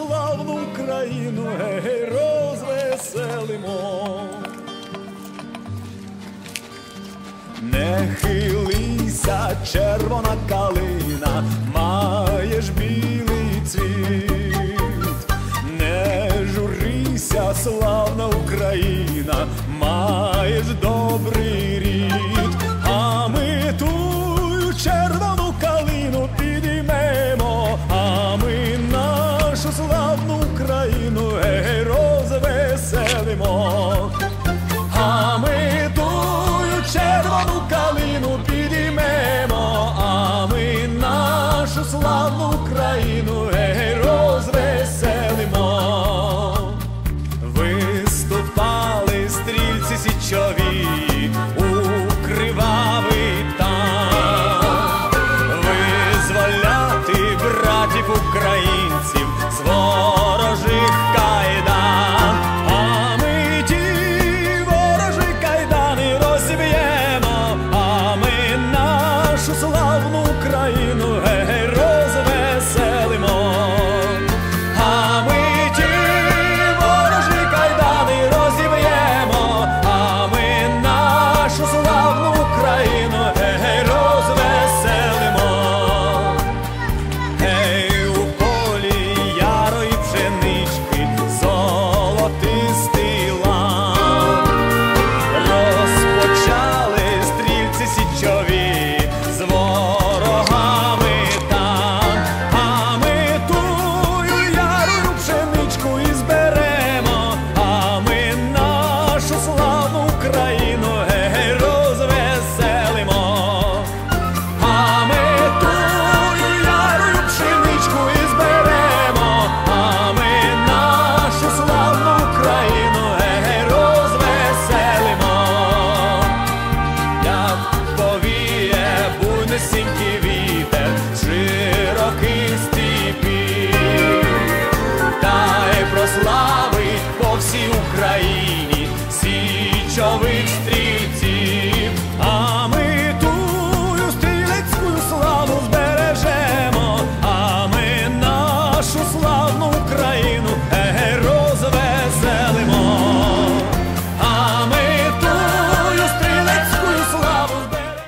славну Україну, гей, розвеселимо. Не хилися, червона калина, маєш білий цвіт, не журися, славна Україна, маєш до. Україну гей, розвеселимо, а ми ту яру пшеничку і зберемо, а ми нашу славну Україну гей, розвеселимо, як повіє буйнесінький вітер, широкий стіпі, та й прославить по всій Україні що ви встріли.